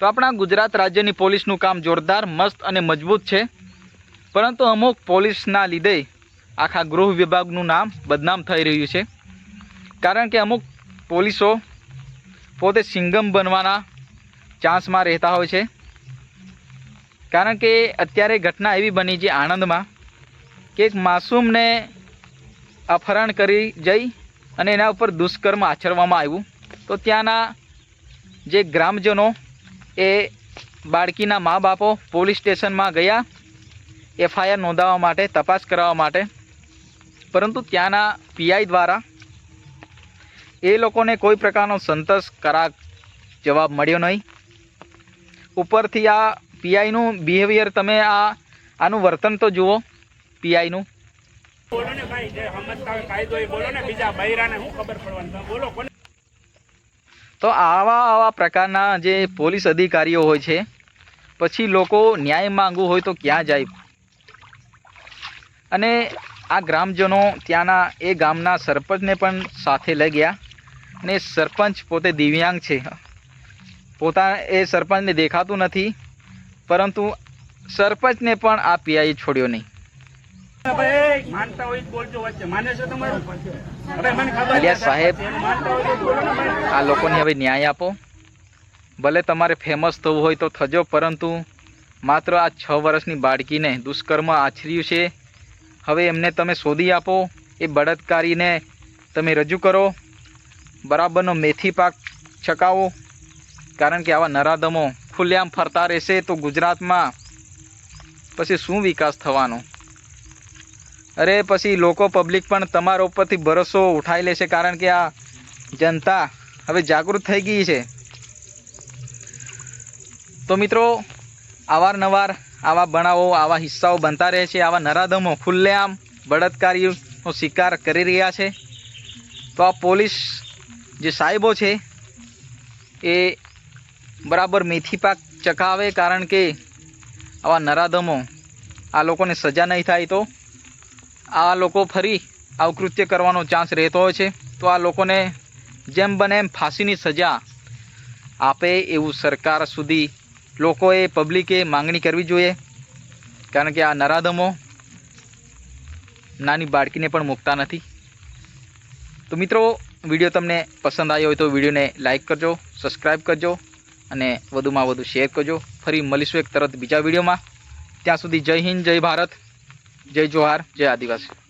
તો આપણા ગુજરાત રાજ્યની પોલીસનું કામ જોરદાર, મસ્ત અને મજબૂત છે. પરંતુ અમુક પોલીસના લીધે આખા ગૃહ વિભાગનું નામ બદનામ થઈ રહ્યું છે. કારણ કે અમુક પોલીસો પોતે સિંગમ બનવાના ચાન્સમાં રહેતા હોય છે. કારણ કે અત્યારે ઘટના એવી બની છે આણંદમાં કે એક માસૂમને અપહરણ કરી જઈ અને એના ઉપર દુષ્કર્મ આચરવામાં આવ્યું. તો ત્યાંના જે ગ્રામજનો એ બાળકીના મા બાપો પોલીસ સ્ટેશનમાં ગયા, એફઆઈઆર નોંધાવવા માટે, તપાસ કરાવવા માટે. પરંતુ ત્યાંના પીઆઈ દ્વારા એ લોકોને કોઈ પ્રકારનો સંતોષકારક જવાબ મળ્યો નહીં. ઉપરથી આ પીઆઈનું બિહેવિયર તમે આ, આનું વર્તન તો જુઓ પીઆઈનું. તો આવા આવા પ્રકારના જે પોલીસ અધિકારીઓ હોય છે, પછી લોકો ન્યાય માંગવું હોય તો ક્યાં જાય? અને આ ગ્રામજનો ત્યાંના એ ગામના સરપંચને પણ સાથે લઈ ગયા અને સરપંચ પોતે દિવ્યાંગ છે. પોતા એ સરપંચને દેખાતું નથી, પરંતુ સરપંચને પણ આ પીઆઈ છોડ્યો નહીં. સાહેબ. આ લોકોને હવે ન્યાય આપો. ભલે તમારે ફેમસ થવું હોય તો થજો પરંતુ માત્ર આ છ વર્ષની બાળકીને દુષ્કર્મ આચર્યું છે. હવે એમને તમે શોધી આપો. એ બળાત્કારીને તમે રજૂ કરો. બરાબરનો મેથી પાક છકાવો. કારણ કે આવા નરાધમો ખુલ્લેઆમ ફરતા રહેશે તો ગુજરાતમાં પછી શું વિકાસ થવાનો? અરે, પછી લોકો પબ્લિક પણ તમારા ઉપરથી ભરોસો ઉઠાવી લેશે કારણ કે આ જનતા હવે જાગૃત થઈ ગઈ છે. તો મિત્રો, અવારનવાર આવા બનાવો, આવા હિસ્સાઓ બનતા રહે છે, આવા નરાધમો ખુલ્લેઆમ બળાત્કારીનો શિકાર કરી રહ્યા છે. તો આ પોલીસ જે સાહેબો છે, એ બરાબર મેથી પાક ચકાવે કારણ કે આવા નરાધમો આ લોકોને સજા નહીં થાય તો આ લોકો ફરી આવકૃત્ય કરવાનો ચાન્સ રહેતો હોય છે. તો આ લોકોને જેમ બને એમ ફાંસીની સજા આપે એવું સરકાર સુધી લોકોએ પબ્લિકે માંગણી કરવી જોઈએ. કારણ કે આ નરાધમો નાની બાળકીને પણ મૂકતા નથી. તો મિત્રો, વીડિયો તમને પસંદ આવ્યો હોય તો વિડીયોને લાઇક કરજો સબસ્ક્રાઈબ કરજો અને વધુમાં વધુ શેર કરજો. ફરી મળીશું એક તરત બીજા વિડીયોમાં. ત્યાં સુધી જય હિન્દ, જય ભારત. જય જોહાર જય આદિવાસી.